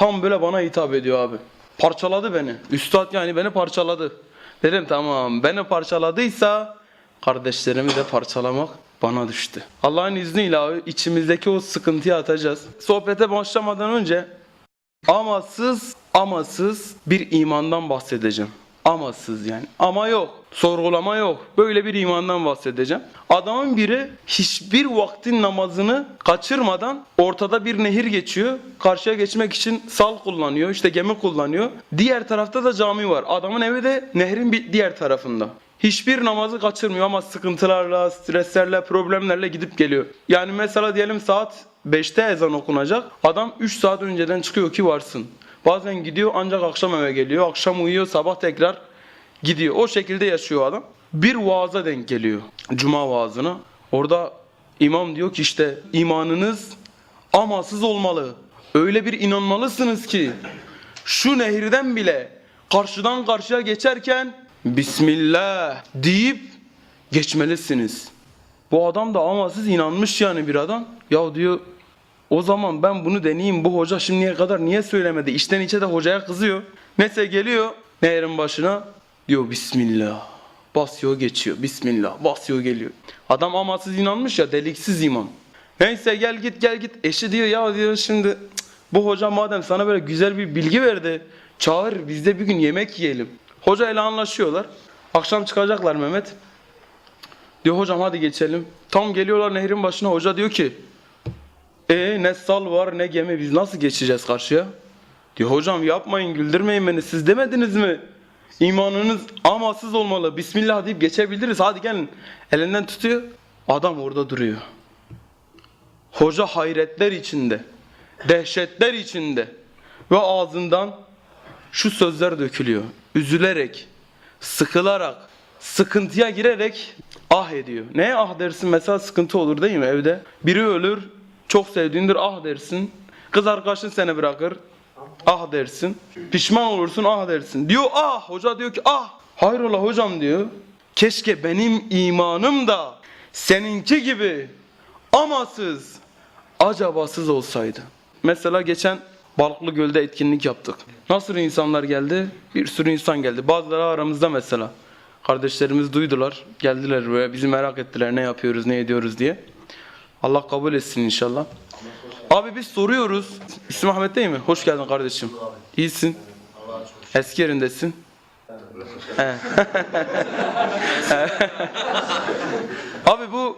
Tam böyle bana hitap ediyor abi. Parçaladı beni. Üstad yani beni parçaladı. Dedim tamam beni parçaladıysa kardeşlerimi de parçalamak bana düştü. Allah'ın izniyle abi içimizdeki o sıkıntıyı atacağız. Sohbete başlamadan önce amasız amasız bir imandan bahsedeceğim. Amasız yani. Ama yok. Sorgulama yok. Böyle bir imandan bahsedeceğim. Adamın biri hiçbir vaktin namazını kaçırmadan ortada bir nehir geçiyor. Karşıya geçmek için sal kullanıyor. işte gemi kullanıyor. Diğer tarafta da cami var. Adamın evi de nehrin bir diğer tarafında. Hiçbir namazı kaçırmıyor ama sıkıntılarla, streslerle, problemlerle gidip geliyor. Yani mesela diyelim saat 5'te ezan okunacak. Adam 3 saat önceden çıkıyor ki varsın. Bazen gidiyor ancak akşam eve geliyor. Akşam uyuyor sabah tekrar gidiyor. O şekilde yaşıyor adam. Bir vaaza denk geliyor. Cuma vaazına. Orada imam diyor ki işte imanınız amasız olmalı. Öyle bir inanmalısınız ki şu nehirden bile karşıdan karşıya geçerken Bismillah deyip geçmelisiniz. Bu adam da amasız inanmış yani bir adam. Ya diyor o zaman ben bunu deneyeyim. Bu hoca şimdiye kadar niye söylemedi? İçten içe de hocaya kızıyor. Neyse geliyor nehrin başına. Diyor Bismillah. Basıyor geçiyor. Bismillah. Basıyor geliyor. Adam amasız inanmış ya deliksiz iman. Neyse gel git gel git. Eşi diyor ya diyor şimdi bu hoca madem sana böyle güzel bir bilgi verdi. Çağır biz de bir gün yemek yiyelim. Hoca ile anlaşıyorlar. Akşam çıkacaklar Mehmet. Diyor hocam hadi geçelim. Tam geliyorlar nehrin başına. Hoca diyor ki e ne sal var ne gemi biz nasıl geçeceğiz karşıya? Diyor hocam yapmayın güldürmeyin beni siz demediniz mi? İmanınız amasız olmalı. Bismillah deyip geçebiliriz. Hadi gelin. Elinden tutuyor. Adam orada duruyor. Hoca hayretler içinde. Dehşetler içinde. Ve ağzından şu sözler dökülüyor. Üzülerek, sıkılarak, sıkıntıya girerek ah ediyor. Neye ah dersin? Mesela sıkıntı olur değil mi evde? Biri ölür, çok sevdiğindir ah dersin. Kız arkadaşın seni bırakır. Ah dersin. Pişman olursun ah dersin. Diyor ah. Hoca diyor ki ah. Hayrola hocam diyor. Keşke benim imanım da seninki gibi amasız, acabasız olsaydı. Mesela geçen Balıklı Göl'de etkinlik yaptık. Nasıl insanlar geldi? Bir sürü insan geldi. Bazıları aramızda mesela. Kardeşlerimiz duydular. Geldiler buraya. Bizi merak ettiler. Ne yapıyoruz, ne ediyoruz diye. Allah kabul etsin inşallah. Abi biz soruyoruz. İsmi Ahmet değil mi? Hoş geldin kardeşim. İyisin. Eski yerindesin. Abi bu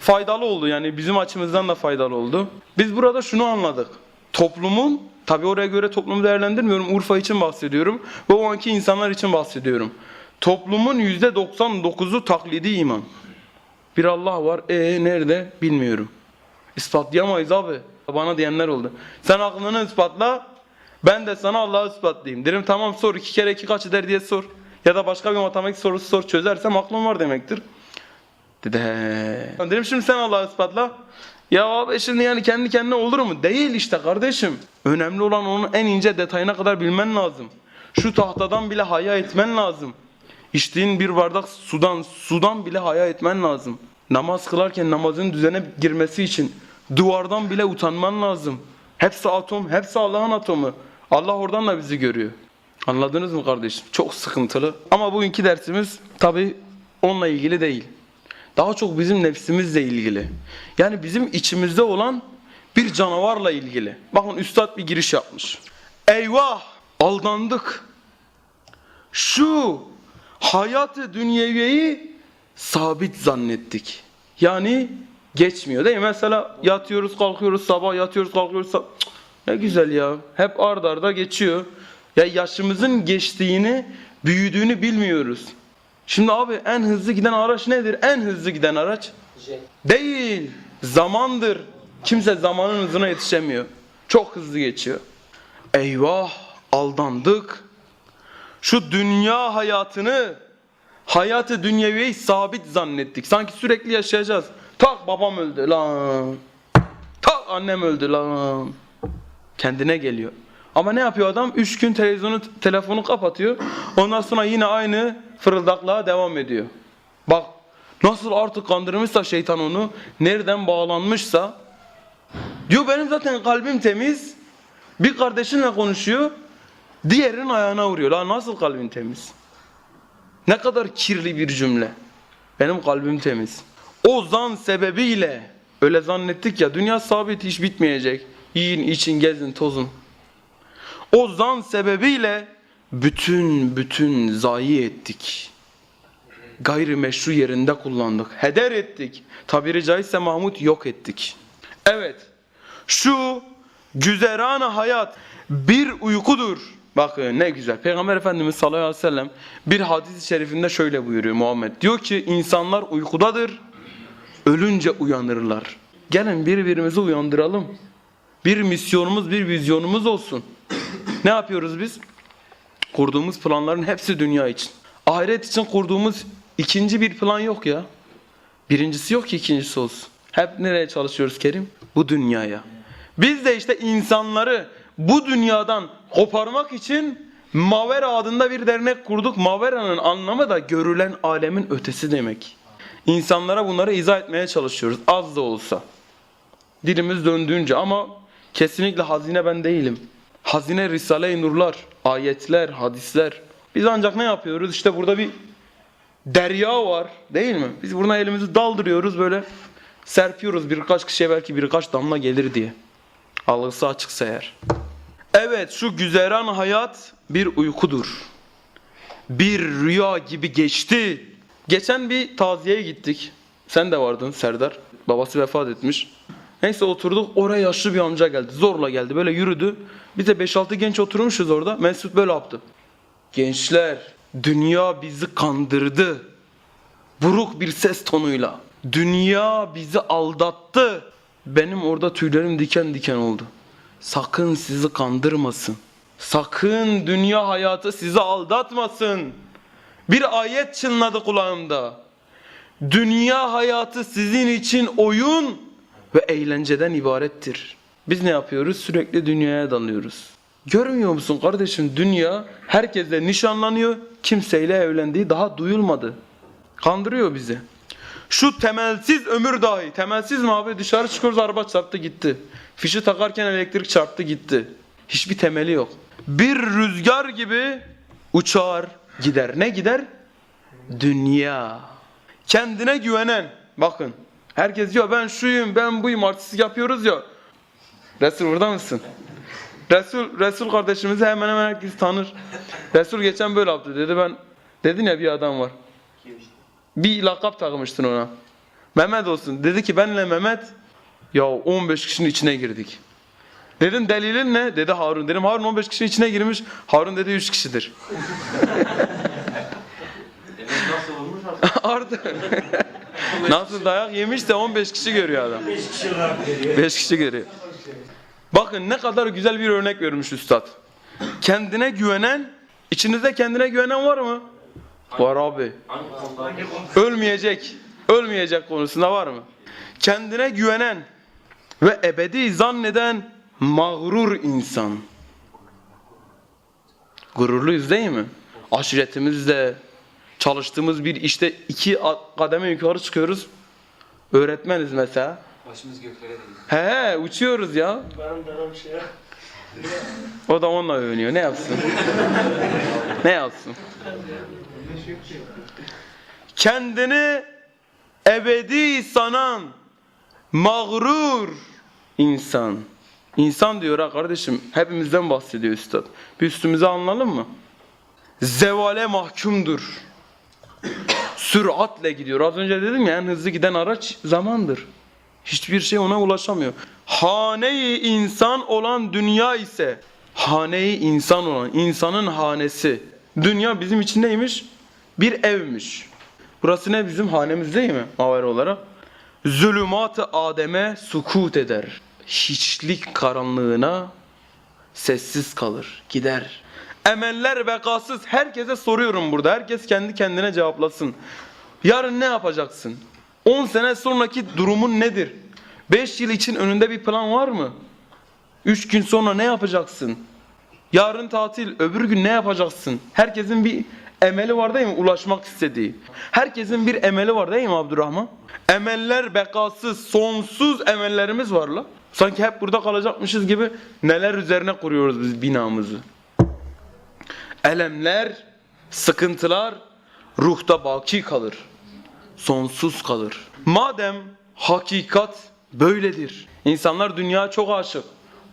faydalı oldu yani bizim açımızdan da faydalı oldu. Biz burada şunu anladık. Toplumun, tabi oraya göre toplumu değerlendirmiyorum. Urfa için bahsediyorum. Ve o anki insanlar için bahsediyorum. Toplumun %99'u taklidi iman. Bir Allah var. E nerede? Bilmiyorum. İspatlayamayız abi. Bana diyenler oldu. Sen aklını ispatla. Ben de sana Allah'ı ispatlayayım. Derim tamam sor. iki kere iki kaç eder diye sor. Ya da başka bir matematik sorusu sor. Çözersem aklım var demektir. Dedi he. Dedim şimdi sen Allah'ı ispatla. Ya abi şimdi yani kendi kendine olur mu? Değil işte kardeşim. Önemli olan onun en ince detayına kadar bilmen lazım. Şu tahtadan bile haya etmen lazım. İçtiğin bir bardak sudan, sudan bile haya etmen lazım. Namaz kılarken namazın düzene girmesi için duvardan bile utanman lazım. Hepsi atom, hepsi Allah'ın atomu. Allah oradan da bizi görüyor. Anladınız mı kardeşim? Çok sıkıntılı. Ama bugünkü dersimiz tabi onunla ilgili değil. Daha çok bizim nefsimizle ilgili. Yani bizim içimizde olan bir canavarla ilgili. Bakın üstad bir giriş yapmış. Eyvah! Aldandık. Şu hayatı dünyeviyi sabit zannettik. Yani geçmiyor değil mi? Mesela yatıyoruz kalkıyoruz sabah yatıyoruz kalkıyoruz sabah. Ne güzel ya. Hep ard arda geçiyor. Ya yaşımızın geçtiğini, büyüdüğünü bilmiyoruz. Şimdi abi en hızlı giden araç nedir? En hızlı giden araç? Değil. Zamandır. Kimse zamanın hızına yetişemiyor. Çok hızlı geçiyor. Eyvah aldandık. Şu dünya hayatını hayatı dünyeviyi sabit zannettik. Sanki sürekli yaşayacağız. Tak babam öldü lan. Tak annem öldü lan. Kendine geliyor. Ama ne yapıyor adam? Üç gün televizyonu, telefonu kapatıyor. Ondan sonra yine aynı fırıldaklığa devam ediyor. Bak nasıl artık kandırmışsa şeytan onu, nereden bağlanmışsa. Diyor benim zaten kalbim temiz. Bir kardeşinle konuşuyor, diğerinin ayağına vuruyor. La nasıl kalbin temiz? Ne kadar kirli bir cümle. Benim kalbim temiz. O zan sebebiyle öyle zannettik ya dünya sabit hiç bitmeyecek. Yiyin, için, gezin, tozun. O zan sebebiyle bütün bütün zayi ettik. Gayrimeşru yerinde kullandık. Heder ettik. Tabiri caizse Mahmut yok ettik. Evet. Şu güzeran hayat bir uykudur. Bakın ne güzel. Peygamber Efendimiz sallallahu aleyhi ve sellem bir hadis-i şerifinde şöyle buyuruyor Muhammed. Diyor ki insanlar uykudadır. Ölünce uyanırlar. Gelin birbirimizi uyandıralım. Bir misyonumuz, bir vizyonumuz olsun. Ne yapıyoruz biz? Kurduğumuz planların hepsi dünya için. Ahiret için kurduğumuz ikinci bir plan yok ya. Birincisi yok ki ikincisi olsun. Hep nereye çalışıyoruz Kerim? Bu dünyaya. Biz de işte insanları bu dünyadan koparmak için Mavera adında bir dernek kurduk. Mavera'nın anlamı da görülen alemin ötesi demek. İnsanlara bunları izah etmeye çalışıyoruz. Az da olsa. Dilimiz döndüğünce ama kesinlikle hazine ben değilim. Hazine Risale-i Nurlar, ayetler, hadisler. Biz ancak ne yapıyoruz? İşte burada bir derya var değil mi? Biz buna elimizi daldırıyoruz böyle serpiyoruz birkaç kişiye belki birkaç damla gelir diye. Algısı açıksa eğer. Evet şu güzeran hayat bir uykudur. Bir rüya gibi geçti. Geçen bir taziyeye gittik. Sen de vardın Serdar. Babası vefat etmiş. Neyse oturduk oraya yaşlı bir amca geldi. Zorla geldi böyle yürüdü. Biz de 5-6 genç oturmuşuz orada. Mesut böyle yaptı. Gençler dünya bizi kandırdı. Buruk bir ses tonuyla. Dünya bizi aldattı. Benim orada tüylerim diken diken oldu. Sakın sizi kandırmasın. Sakın dünya hayatı sizi aldatmasın. Bir ayet çınladı kulağımda. Dünya hayatı sizin için oyun ve eğlenceden ibarettir. Biz ne yapıyoruz? Sürekli dünyaya dalıyoruz. Görmüyor musun kardeşim dünya herkesle nişanlanıyor, kimseyle evlendiği daha duyulmadı. Kandırıyor bizi. Şu temelsiz ömür dahi, temelsiz mi abi? Dışarı çıkıyoruz araba çarptı gitti. Fişi takarken elektrik çarptı gitti. Hiçbir temeli yok. Bir rüzgar gibi uçar gider. Ne gider? Dünya. Kendine güvenen, bakın. Herkes diyor ben şuyum, ben buyum, artistik yapıyoruz ya. Resul burada mısın? Resul, Resul kardeşimizi hemen hemen herkes tanır. Resul geçen böyle yaptı dedi ben, dedin ya bir adam var. Bir lakap takmıştın ona. Mehmet olsun. Dedi ki benle Mehmet ya 15 kişinin içine girdik. Dedim delilin ne? Dedi Harun. Dedim Harun 15 kişinin içine girmiş. Harun dedi 3 kişidir. Artık? Nasıl dayak yemiş de 15 kişi görüyor adam. 5 kişi geliyor. 5 kişi görüyor. Bakın ne kadar güzel bir örnek vermiş üstad. Kendine güvenen, içinizde kendine güvenen var mı? Var abi. Ölmeyecek, ölmeyecek konusunda var mı? Kendine güvenen ve ebedi zanneden mağrur insan. Gururluyuz değil mi? Aşiretimizde, çalıştığımız bir işte iki kademe yukarı çıkıyoruz. Öğretmeniz mesela. Başımız göklere değil. He he uçuyoruz ya. Benim dönem şey. O da onunla övünüyor. Ne yapsın? ne yapsın? Kendini ebedi sanan mağrur insan. İnsan diyor ha kardeşim. Hepimizden bahsediyor üstad. Bir üstümüze anlayalım mı? Zevale mahkumdur. Süratle gidiyor. Az önce dedim ya en hızlı giden araç zamandır. Hiçbir şey ona ulaşamıyor. Hane-i insan olan dünya ise hane-i insan olan insanın hanesi. Dünya bizim için neymiş? Bir evmiş. Burası ne bizim hanemiz değil mi? Maver olarak. Zulümat-ı Adem'e sukut eder. Hiçlik karanlığına sessiz kalır, gider. Emeller bekasız. Herkese soruyorum burada. Herkes kendi kendine cevaplasın. Yarın ne yapacaksın? 10 sene sonraki durumun nedir? 5 yıl için önünde bir plan var mı? 3 gün sonra ne yapacaksın? Yarın tatil, öbür gün ne yapacaksın? Herkesin bir emeli var değil mi? Ulaşmak istediği. Herkesin bir emeli var değil mi Abdurrahman? Emeller bekasız, sonsuz emellerimiz var la. Sanki hep burada kalacakmışız gibi neler üzerine kuruyoruz biz binamızı. Elemler, sıkıntılar ruhta baki kalır. Sonsuz kalır. Madem hakikat böyledir. İnsanlar dünya çok aşık,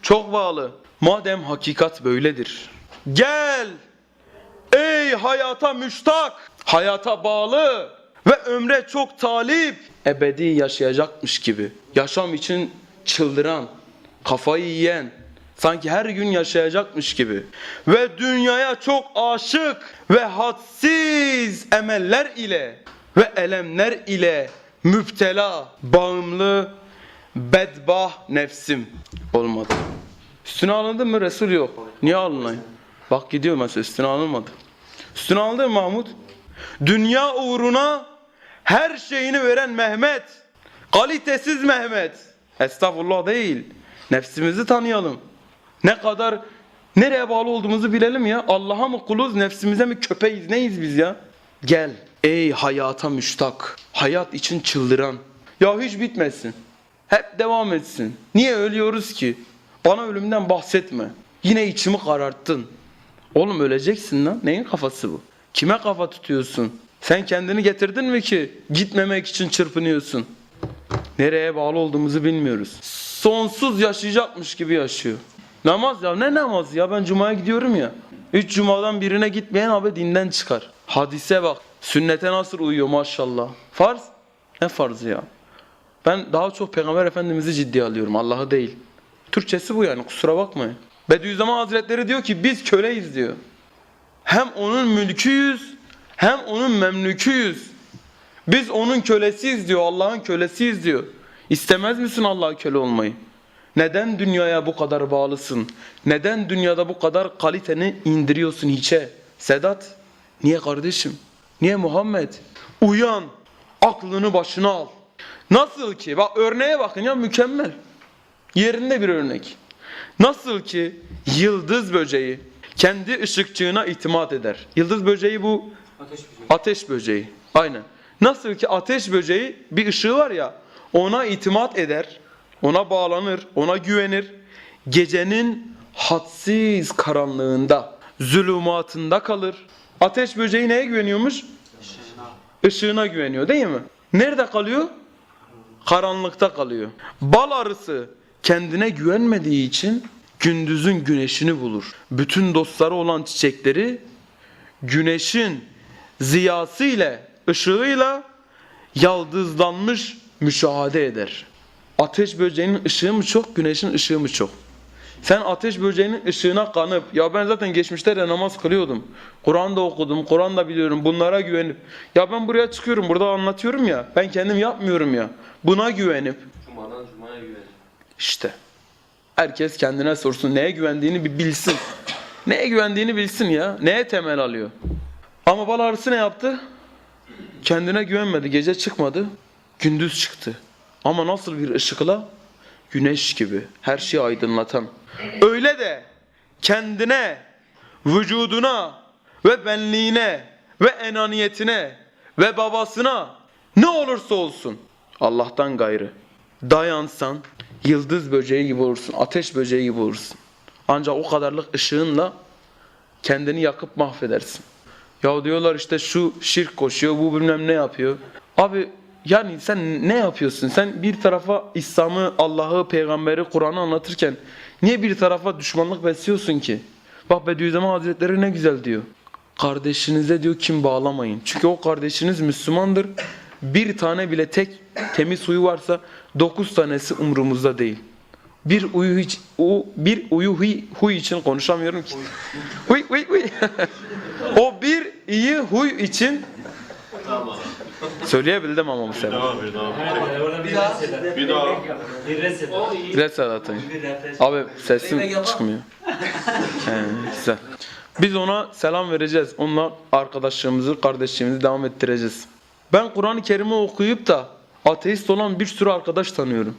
çok bağlı. Madem hakikat böyledir. Gel ey hayata müştak, hayata bağlı ve ömre çok talip. Ebedi yaşayacakmış gibi. Yaşam için çıldıran, kafayı yiyen, sanki her gün yaşayacakmış gibi. Ve dünyaya çok aşık ve hadsiz emeller ile ve elemler ile müptela, bağımlı, bedbah nefsim olmadı. Üstüne alındı mı Resul yok. Niye alınayım? Bak gidiyor mesela üstüne alınmadı. Üstüne alındı mı Mahmut? Dünya uğruna her şeyini veren Mehmet. Kalitesiz Mehmet. Estağfurullah değil. Nefsimizi tanıyalım. Ne kadar nereye bağlı olduğumuzu bilelim ya. Allah'a mı kuluz, nefsimize mi köpeğiz, neyiz biz ya? Gel ey hayata müştak, hayat için çıldıran. Ya hiç bitmesin. Hep devam etsin. Niye ölüyoruz ki? Bana ölümden bahsetme. Yine içimi kararttın. Oğlum öleceksin lan. Neyin kafası bu? Kime kafa tutuyorsun? Sen kendini getirdin mi ki gitmemek için çırpınıyorsun? Nereye bağlı olduğumuzu bilmiyoruz. Sonsuz yaşayacakmış gibi yaşıyor. Namaz ya ne namaz ya ben cumaya gidiyorum ya. Üç cumadan birine gitmeyen abi dinden çıkar. Hadise bak. Sünnete nasıl uyuyor maşallah. Farz? Ne farzı ya? Ben daha çok Peygamber Efendimiz'i ciddiye alıyorum. Allah'ı değil. Türkçesi bu yani kusura bakmayın. Bediüzzaman Hazretleri diyor ki biz köleyiz diyor. Hem onun mülküyüz hem onun memlüküyüz. Biz onun kölesiyiz diyor. Allah'ın kölesiyiz diyor. İstemez misin Allah'a köle olmayı? Neden dünyaya bu kadar bağlısın? Neden dünyada bu kadar kaliteni indiriyorsun hiçe? Sedat, niye kardeşim? Niye Muhammed? Uyan, aklını başına al. Nasıl ki, bak örneğe bakın ya mükemmel. Yerinde bir örnek. Nasıl ki yıldız böceği kendi ışıkçığına itimat eder. Yıldız böceği bu Ateş böceği. Ateş böceği. Aynen. Nasıl ki ateş böceği bir ışığı var ya ona itimat eder, ona bağlanır, ona güvenir. Gecenin hadsiz karanlığında, zulümatında kalır. Ateş böceği neye güveniyormuş? Işığına güveniyor değil mi? Nerede kalıyor? Karanlıkta kalıyor. Bal arısı kendine güvenmediği için gündüzün güneşini bulur. Bütün dostları olan çiçekleri güneşin ziyası ile ışığıyla yaldızlanmış müşahede eder. Ateş böceğinin ışığı mı çok, güneşin ışığı mı çok? Sen ateş böceğinin ışığına kanıp, ya ben zaten geçmişte de namaz kılıyordum. Kur'an da okudum, Kur'an da biliyorum, bunlara güvenip. Ya ben buraya çıkıyorum, burada anlatıyorum ya, ben kendim yapmıyorum ya. Buna güvenip. İşte. Herkes kendine sorsun, neye güvendiğini bir bilsin. Neye güvendiğini bilsin ya, neye temel alıyor. Ama bal arısı ne yaptı? Kendine güvenmedi, gece çıkmadı, gündüz çıktı. Ama nasıl bir ışıkla? Güneş gibi, her şeyi aydınlatan. Öyle de kendine, vücuduna ve benliğine ve enaniyetine ve babasına ne olursa olsun Allah'tan gayrı dayansan yıldız böceği gibi olursun, ateş böceği gibi olursun. Ancak o kadarlık ışığınla kendini yakıp mahvedersin. Ya diyorlar işte şu şirk koşuyor, bu bilmem ne yapıyor. Abi yani sen ne yapıyorsun? Sen bir tarafa İslam'ı, Allah'ı, peygamberi, Kur'an'ı anlatırken niye bir tarafa düşmanlık besliyorsun ki? Bak Bediüzzaman Hazretleri ne güzel diyor. Kardeşinize diyor kim bağlamayın. Çünkü o kardeşiniz Müslümandır. Bir tane bile tek temiz huyu varsa dokuz tanesi umrumuzda değil. Bir uyu hiç, o bir uyu huy, huy için konuşamıyorum ki. Huy huy huy. o bir iyi huy için söyleyebildim ama bu sefer. Bir daha. Bir daha. Bir daha. Bir reset. Atayım. Abi sesim çıkmıyor. He, güzel. Biz ona selam vereceğiz. Onunla arkadaşlığımızı, kardeşliğimizi devam ettireceğiz. Ben Kur'an-ı Kerim'i okuyup da ateist olan bir sürü arkadaş tanıyorum.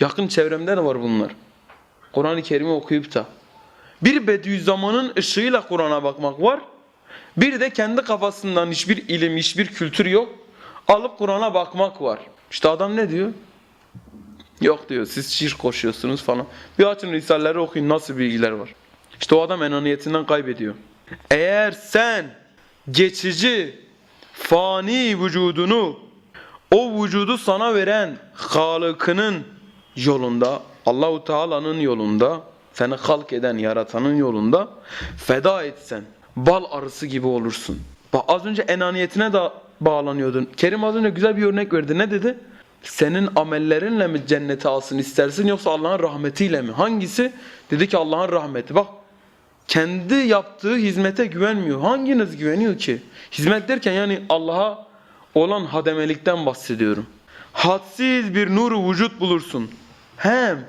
Yakın çevremde de var bunlar. Kur'an-ı Kerim'i okuyup da. Bir Bediüzzaman'ın ışığıyla Kur'an'a bakmak var. Bir de kendi kafasından hiçbir ilim, hiçbir kültür yok. Alıp Kur'an'a bakmak var. İşte adam ne diyor? Yok diyor siz şirk koşuyorsunuz falan. Bir açın Risaleleri okuyun nasıl bilgiler var. İşte o adam enaniyetinden kaybediyor. Eğer sen geçici, fani vücudunu o vücudu sana veren Halık'ının yolunda, Allahu Teala'nın yolunda, seni halk eden, yaratanın yolunda feda etsen bal arısı gibi olursun. Bak az önce enaniyetine de bağlanıyordun. Kerim az önce güzel bir örnek verdi. Ne dedi? Senin amellerinle mi cennete alsın istersin yoksa Allah'ın rahmetiyle mi? Hangisi? Dedi ki Allah'ın rahmeti. Bak kendi yaptığı hizmete güvenmiyor. Hanginiz güveniyor ki? Hizmet derken yani Allah'a olan hademelikten bahsediyorum. Hadsiz bir nuru vücut bulursun. Hem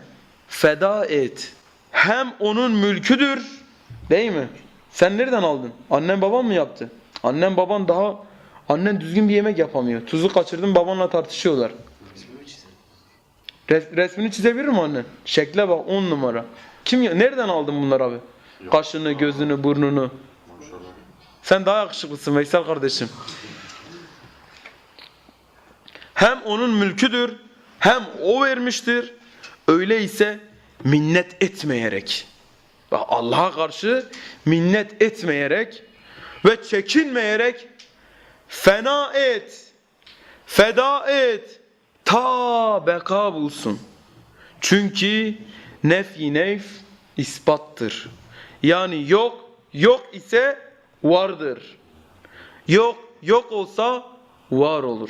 feda et. Hem onun mülküdür. Değil mi? Sen nereden aldın? Annen baban mı yaptı? Annen baban daha annen düzgün bir yemek yapamıyor. Tuzu kaçırdın babanla tartışıyorlar. Res- resmini çizebilir mi annen? Şekle bak 10 numara. Kim ya- nereden aldın bunları abi? Kaşını, gözünü, burnunu. Sen daha yakışıklısın Veysel kardeşim. Hem onun mülküdür, hem o vermiştir. Öyleyse minnet etmeyerek, bak Allah'a karşı minnet etmeyerek ve çekinmeyerek fena et, feda et, ta beka bulsun. Çünkü nefi nef ispattır. Yani yok, yok ise vardır. Yok, yok olsa var olur.